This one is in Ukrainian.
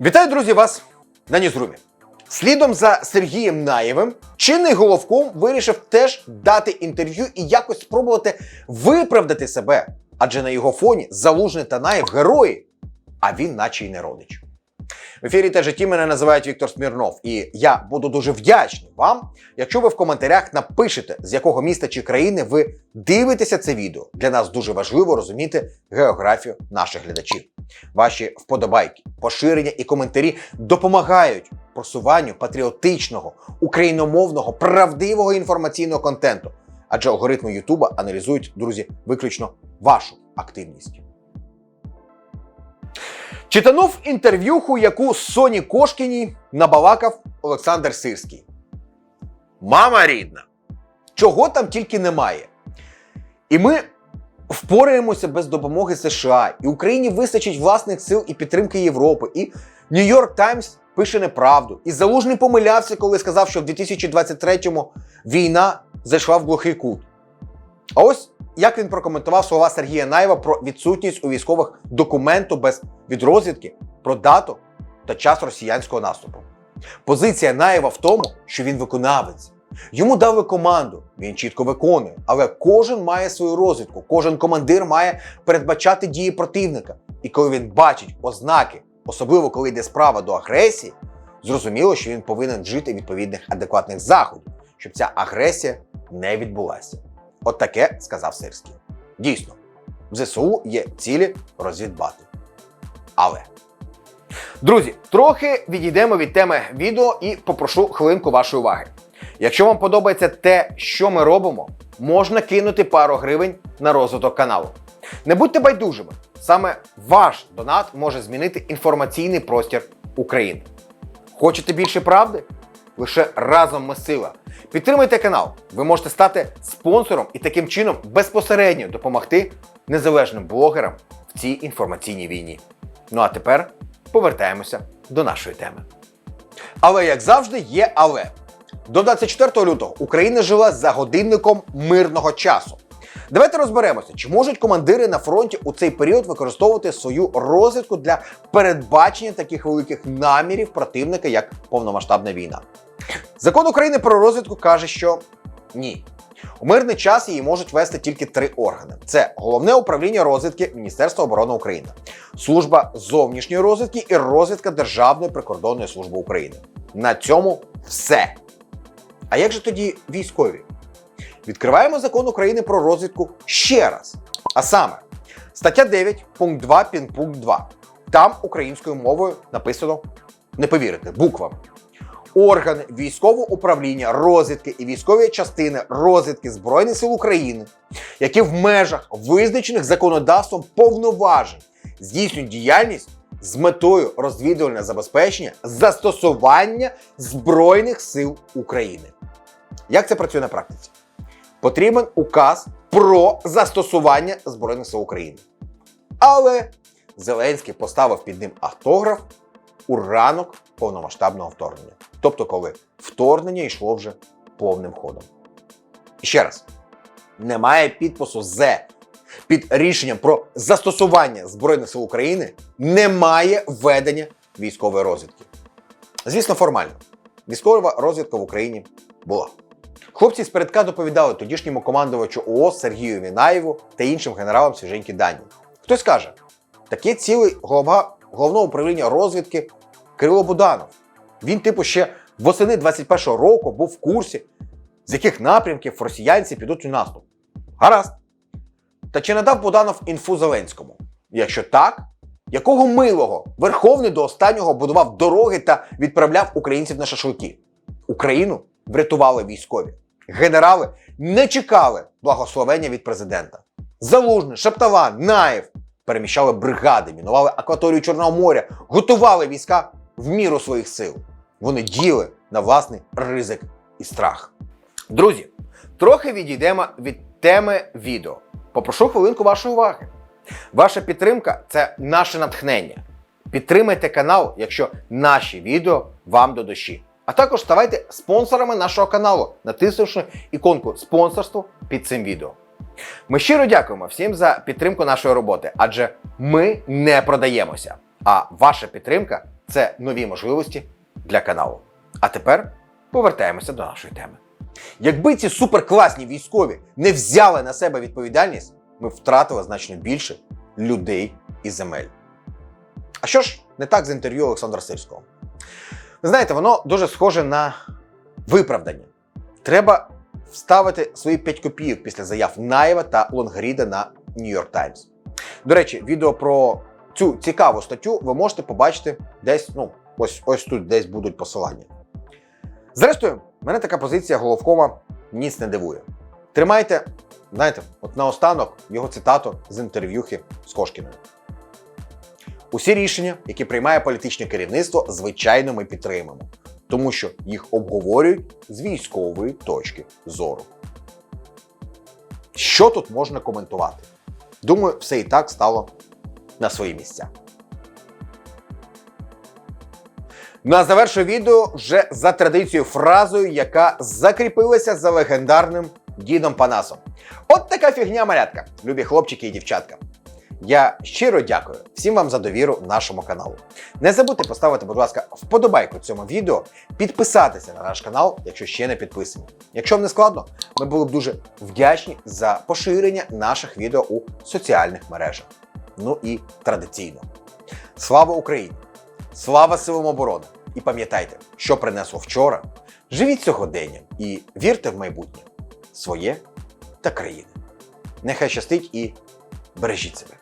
Вітаю, друзі, вас на Ньюзрумі. Слідом за Сергієм Наєвим, чинний головком вирішив теж дати інтерв'ю і якось спробувати виправдати себе. Адже на його фоні Залужний та Наєв герої, а він наче й не родич. В ефірі та житті мене називають Віктор Смірнов, і я буду дуже вдячний вам, якщо ви в коментарях напишете, з якого міста чи країни ви дивитеся це відео. Для нас дуже важливо розуміти географію наших глядачів. Ваші вподобайки, поширення і коментарі допомагають просуванню патріотичного, україномовного, правдивого інформаційного контенту. Адже алгоритми Ютуба аналізують, друзі, виключно вашу активність. Читанув інтерв'юху, яку Соні Кошкіній набалакав Олександр Сирський. Мама рідна! Чого там тільки немає. І ми впораємося без допомоги США, і Україні вистачить власних сил і підтримки Європи. І Нью-Йорк Таймс пише неправду. І Залужний помилявся, коли сказав, що в 2023-му війна зайшла в глухий кут. А ось як він прокоментував слова Сергія Наєва про відсутність у військових документу без відрозвідки про дату та час росіянського наступу. Позиція Наєва в тому, що він виконавець. Йому дали команду, він чітко виконує, але кожен має свою розвідку, кожен командир має передбачати дії противника. І коли він бачить ознаки, особливо коли йде справа до агресії, зрозуміло, що він повинен вжити відповідних адекватних заходів, щоб ця агресія не відбулася. От таке сказав Сирський. Дійсно, в ЗСУ є цілі розвідбати. Але. Друзі, трохи відійдемо від теми відео і попрошу хвилинку вашої уваги. Якщо вам подобається те, що ми робимо, можна кинути пару гривень на розвиток каналу. Не будьте байдужими, саме ваш донат може змінити інформаційний простір України. Хочете більше правди? Лише разом ми сила. Підтримуйте канал. Ви можете стати спонсором і таким чином безпосередньо допомогти незалежним блогерам в цій інформаційній війні. Ну а тепер повертаємося до нашої теми. Але як завжди, є але. До 24 лютого Україна жила за годинником мирного часу. Давайте розберемося, чи можуть командири на фронті у цей період використовувати свою розвідку для передбачення таких великих намірів противника, як повномасштабна війна. Закон України про розвідку каже, що ні. У мирний час її можуть вести тільки три органи: це головне управління розвідки Міністерства оборони України, служба зовнішньої розвідки і розвідка Державної прикордонної служби України. На цьому все. А як же тоді військові? Відкриваємо закон України про розвідку ще раз. А саме, стаття 9, пункт 2, пінпункт 2. Там українською мовою написано, не повірите, буквами. Органи військового управління розвідки і військові частини розвідки Збройних сил України, які в межах визначених законодавством повноважень здійснюють діяльність з метою розвідувального забезпечення застосування Збройних сил України. Як це працює на практиці? Потрібен указ про застосування Збройних сил України. Але Зеленський поставив під ним автограф у ранок повномасштабного вторгнення. Тобто, коли вторгнення йшло вже повним ходом. І ще раз, немає підпису З під рішенням про застосування Збройних сил України, немає введення військової розвідки. Звісно, формально. Військова розвідка в Україні була. Хлопці з передка доповідали тодішньому командувачу ООС Сергію Мінаєву та іншим генералам свіженькі дані. Хтось каже, таке цілий голова головного управління розвідки Кирило Буданов. Він, типу, ще восени 21-го року був в курсі, з яких напрямків росіянці підуть у наступ. Гаразд. Та чи надав Буданов інфу Зеленському? Якщо так, якого милого Верховний до останнього будував дороги та відправляв українців на шашлики? Україну врятували військові. Генерали не чекали благословення від президента. Залужний, Шаптала, Наєв переміщали бригади, мінували акваторію Чорного моря, готували війська в міру своїх сил. Вони діяли на власний ризик і страх. Друзі, трохи відійдемо від теми відео. Попрошу хвилинку вашої уваги. Ваша підтримка це наше натхнення. Підтримайте канал, якщо наші відео вам до душі. А також ставайте спонсорами нашого каналу, натиснувши іконку спонсорство під цим відео. Ми щиро дякуємо всім за підтримку нашої роботи, адже ми не продаємося. А ваша підтримка це нові можливості для каналу. А тепер повертаємося до нашої теми. Якби ці суперкласні військові не взяли на себе відповідальність, ми втратили значно більше людей і земель. А що ж не так з інтерв'ю Олександра Сирського? Знаєте, воно дуже схоже на виправдання. Треба вставити свої 5 копійок після заяв Наєва та Лонгріда на New York Times. До речі, відео про цю цікаву статтю ви можете побачити десь, ну, ось ось тут десь будуть посилання. Зрештою, мене така позиція головкома ніц не дивує. Тримайте, знаєте, от наостанок його цитату з інтерв'юхи з Кошкіною. Усі рішення, які приймає політичне керівництво, звичайно, ми підтримуємо, тому що їх обговорюють з військової точки зору. Що тут можна коментувати? Думаю, все і так стало на свої місця. На завершу відео вже за традицією фразою, яка закріпилася за легендарним дідом Панасом. От така фігня малятка, любі хлопчики і дівчатка. Я щиро дякую всім вам за довіру нашому каналу. Не забудьте поставити, будь ласка, вподобайку цьому відео, підписатися на наш канал, якщо ще не підписані. Якщо вам не складно, ми були б дуже вдячні за поширення наших відео у соціальних мережах. Ну і традиційно. Слава Україні! Слава силам оборони! І пам'ятайте, що принесло вчора. Живіть сьогоденням і вірте в майбутнє своє та країни. Нехай щастить і бережіть себе.